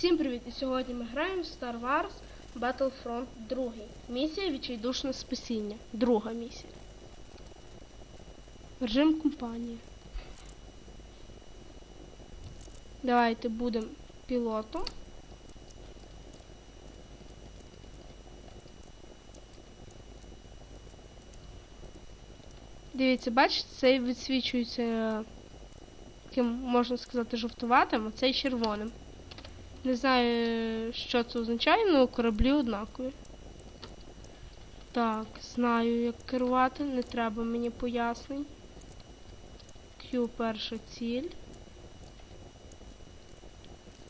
Всім привіт! І сьогодні ми граємо в Star Wars Battlefront 2. Місія Відчайдушне спасіння. Друга місія. Режим компанії. Давайте будемо пілотом. Дивіться, бачите, цей відсвічується таким, можна сказати, жовтуватим, а цей червоним. Не знаю, що це означає, але кораблі однакові. Так, знаю, як керувати, не треба мені пояснень. Q перша ціль.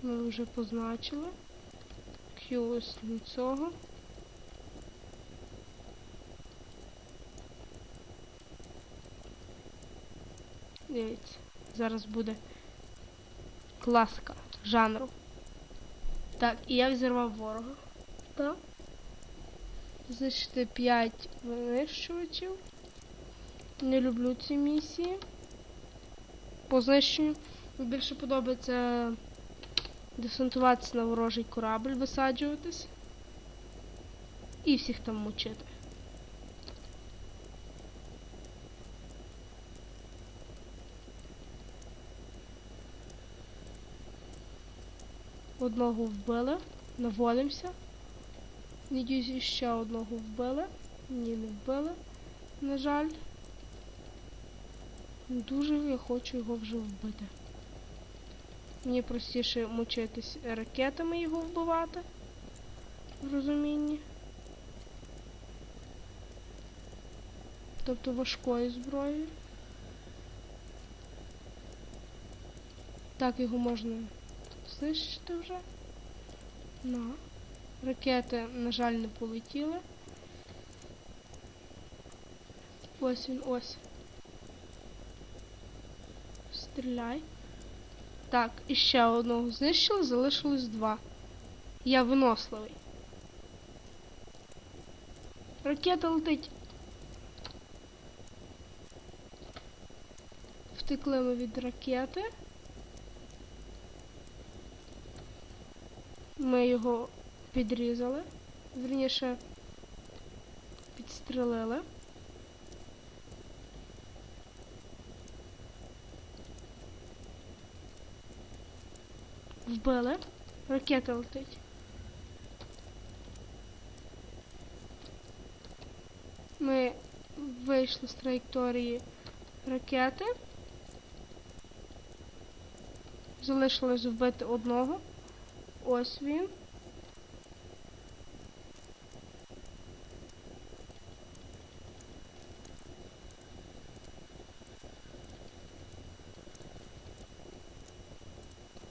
Ми вже позначили. Q ось для цього. Дивіться, зараз буде класика жанру. Так, і я взірвав ворога. Так. Знищити 5 винищувачів. Не люблю ці місії. По знищенню. Мені більше подобається десантуватися на ворожий корабль, висаджуватись. І всіх там мучити. Одного вбили. Наводимося. Надіюсь, ще одного вбили. Ні, не вбили. На жаль. Дуже я хочу його вже вбити. Мені простіше мучитись ракетами його вбивати. В розумінні. Тобто важкою зброєю. Так, його можна знищити вже. На. Ракети, на жаль, не полетіли. Ось він, ось. Стріляй. Так, і ще одного знищили, залишилось два. Я виносливий. Ракета летить. Втекли ми від ракети. Ми його підрізали. Вірніше підстрелили. Вбили. Ракета летить. Ми вийшли з траєкторії ракети. Залишилось вбити одного. Ось він.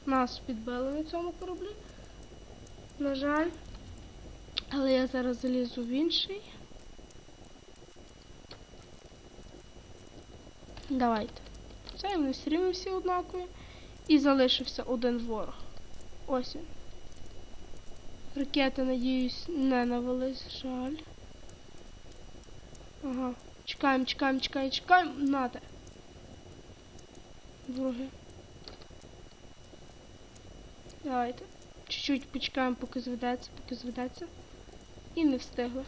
Нас підбили на цьому кораблі. На жаль. Але я зараз залізу в інший. Давайте. Це вони все рівно всі однакові. І залишився один ворог. Ось він. Ракети, надіюсь, не навелись, жаль. Ага. Чекаємо, чекаємо, чекаємо, чекаємо. Нате. Вороги. Давайте. Чуть-чуть почекаємо, поки зведеться, поки зведеться. І не встигли.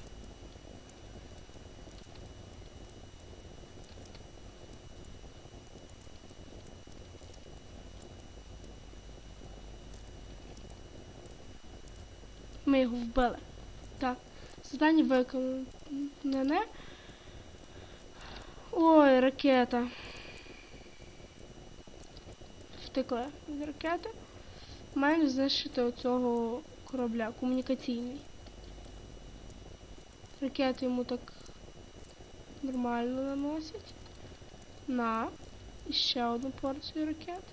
Ми його вбили. Так. Завдання виконане. Ой, ракета. Втекли від ракети. Маємо знищити оцього корабля комунікаційний. Ракети йому так нормально наносять. На. І ще одну порцію ракет.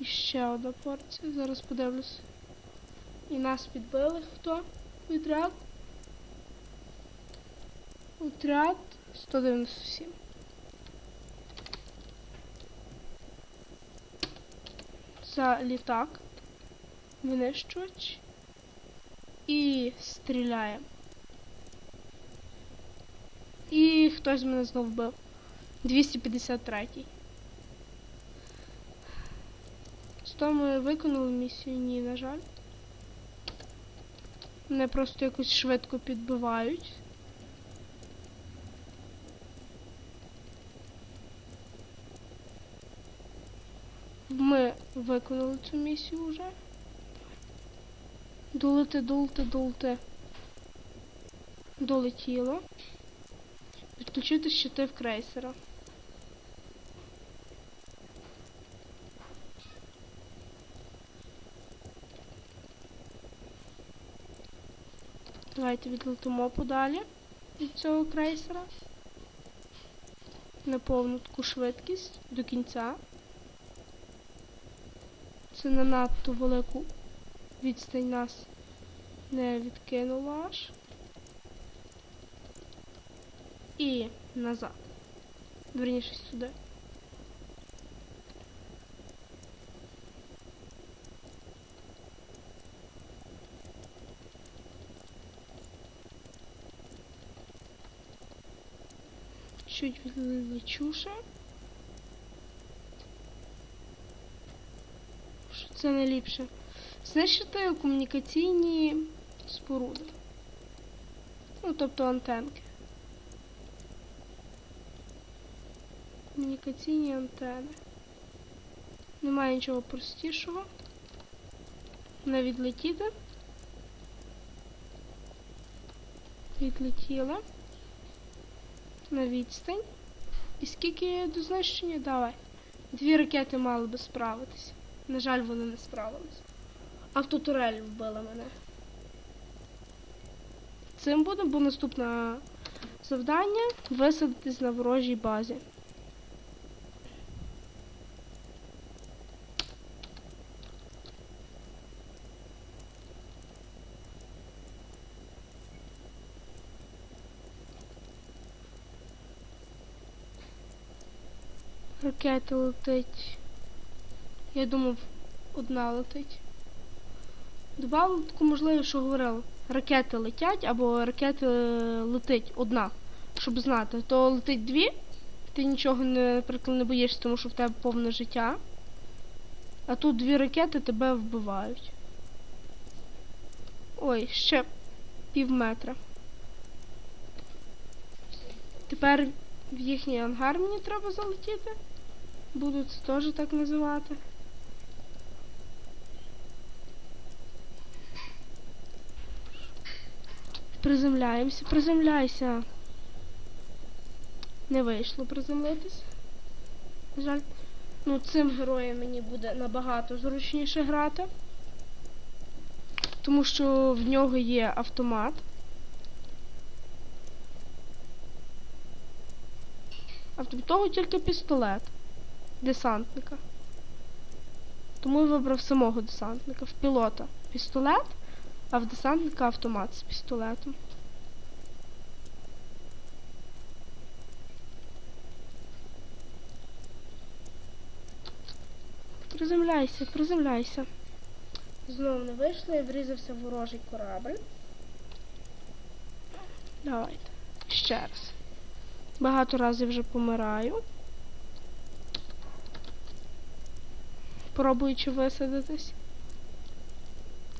І ще одна порція. Зараз подивлюсь. І нас підбили. Хто? Відряд? Отряд 197. За літак. Винищувач. І стріляємо. І хтось мене знов вбив. 253. Що ми виконали місію? Ні, на жаль. Мене просто якось швидко підбивають. Ми виконали цю місію вже. Долети, долети, долети. Долетіло. Підключити щити в крейсера. Давайте відлетимо подалі від цього крейсера. На повну таку швидкість до кінця. Це на надто велику відстань нас не відкинуло аж. І назад. Верніше сюди. Чуть відлечу ще. Що це найліпше? Знищити комунікаційні споруди. Ну, тобто антенки. Комунікаційні антени. Немає нічого простішого. Не відлетіти. Відлетіла. На відстань. І скільки до знищення? Давай. Дві ракети мали би справитися. На жаль, вони не справились. Автотурель вбила мене. Цим буде, бо наступне завдання висадитись на ворожій базі. Ракета летить. Я думав, одна летить. Добавили таку можливість, що говорили. Ракети летять або ракети е, летить одна. Щоб знати, то летить дві, ти нічого не, наприклад, не боїшся, тому що в тебе повне життя. А тут дві ракети тебе вбивають. Ой, ще пів метра. Тепер в їхній ангар мені треба залетіти. Буду це теж так називати. Приземляємося, приземляйся. Не вийшло приземлитись. На жаль. Ну, цим героєм мені буде набагато зручніше грати. Тому що в нього є автомат. А в того тільки пістолет десантника. Тому я вибрав самого десантника. В пілота пістолет, а в десантника автомат з пістолетом. Приземляйся, приземляйся. Знову не вийшло, я врізався в ворожий корабль. Давайте. Ще раз. Багато разів вже помираю. Пробуючи висадитись.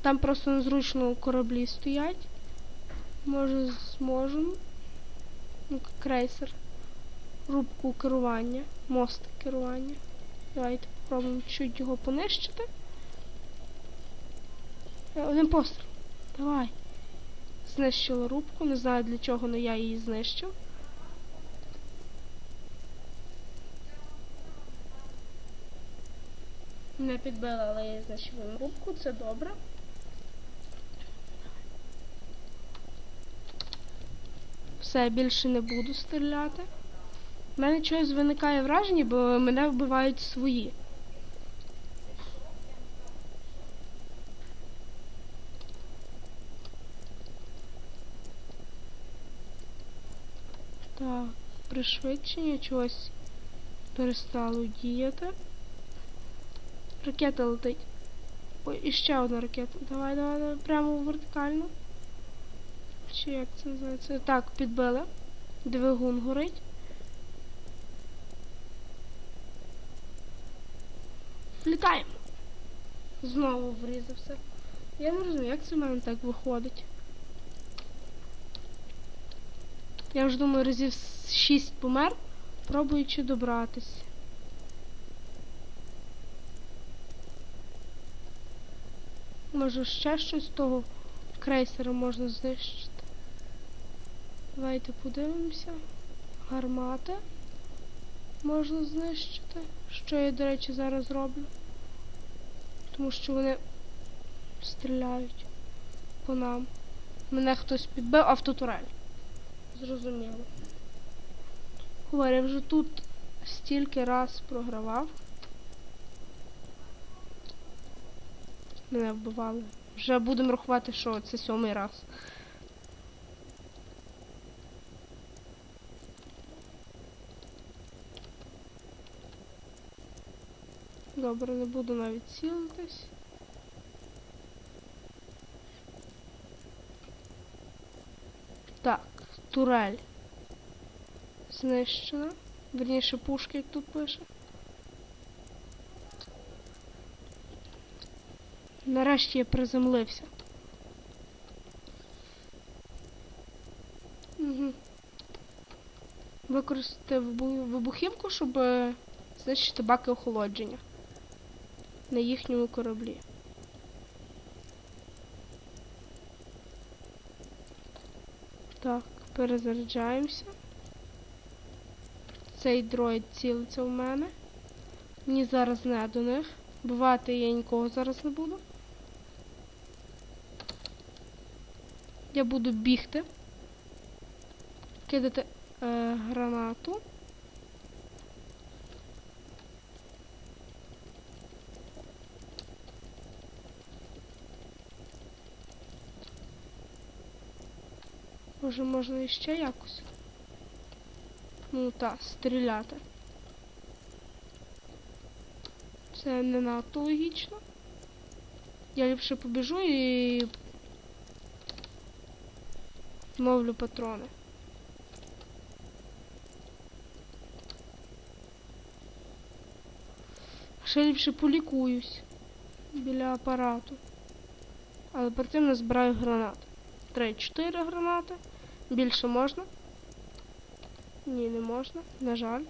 Там просто незручно кораблі стоять. Може зможемо. Ну, крейсер. Рубку керування. Мост керування. Давайте попробуємо чуть його понищити. Е, Один постріл. Давай. Знищила рубку. Не знаю для чого, але я її знищив. Не підбила, але я знищив рубку, це добре. Все, більше не буду стріляти. У мене чогось виникає враження, бо мене вбивають свої. Так, пришвидшення чогось перестало діяти. Ракета летить. Ой, і ще одна ракета. Давай, давай, давай, прямо вертикально. Чи як це називається? Так, підбили. Двигун горить. Літаємо. Знову врізався. Я не розумію, як це в мене так виходить. Я вже думаю, разів 6 помер, пробуючи добратись. Може ще щось з того крейсера можна знищити. Давайте подивимося. Гармати можна знищити. Що я, до речі, зараз роблю. Тому що вони стріляють по нам. Мене хтось підбив автотурель. Зрозуміло. Говорю, я вже тут стільки раз програвав. Мене вбивали. Вже будемо рахувати, що це сьомий раз. Добре, не буду навіть цілитись. Так, турель. Знищена. Верніше пушки, тут пише. Нарешті я приземлився. Угу. Використати вибухівку, щоб е, знищити баки охолодження на їхньому кораблі. Так, перезаряджаємося. Цей дроїд цілиться в мене. Мені зараз не до них. Бувати я нікого зараз не буду. Я буду бігти. Кидати е, гранату. Може можна іще якось? Ну так, стріляти. Це не надто логічно. Я ліпше побіжу і ловлю патрони. Ще ліпше полікуюсь біля апарату. Але перед тим назбираю гранат. Три-чотири гранати. Більше можна? Ні, не можна. На жаль.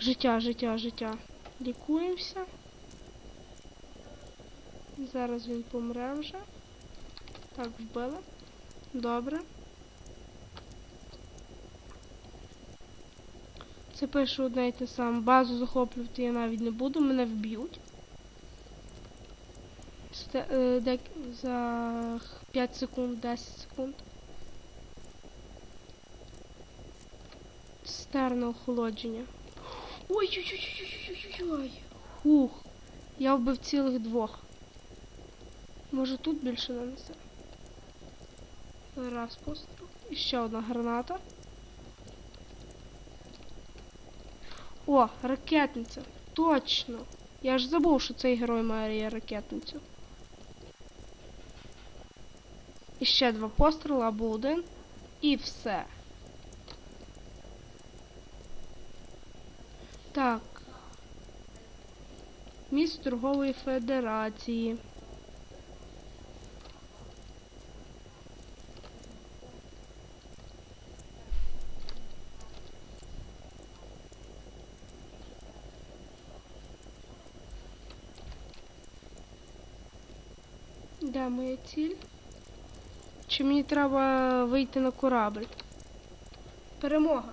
Життя, життя, життя. Лікуємося. Зараз він помре вже. Так, вбили. Добре. Це пише одне й те саме. Базу захоплювати я навіть не буду, мене вб'ють. Е, за 5 секунд, 10 секунд. Стерне охолодження. Ой-ой-ой-ой-ой-ой-ой. Хух. Я вбив цілих двох. Може тут більше нанесе. Раз постріл. І ще одна граната. О, ракетниця. Точно. Я ж забув, що цей герой має ракетницю. І ще два постріли або один. І все. Так. Міст торгової федерації. Де моя ціль? Чи мені треба вийти на корабль? Перемога!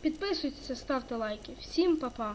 Підписуйтеся, ставте лайки. Всім па-па!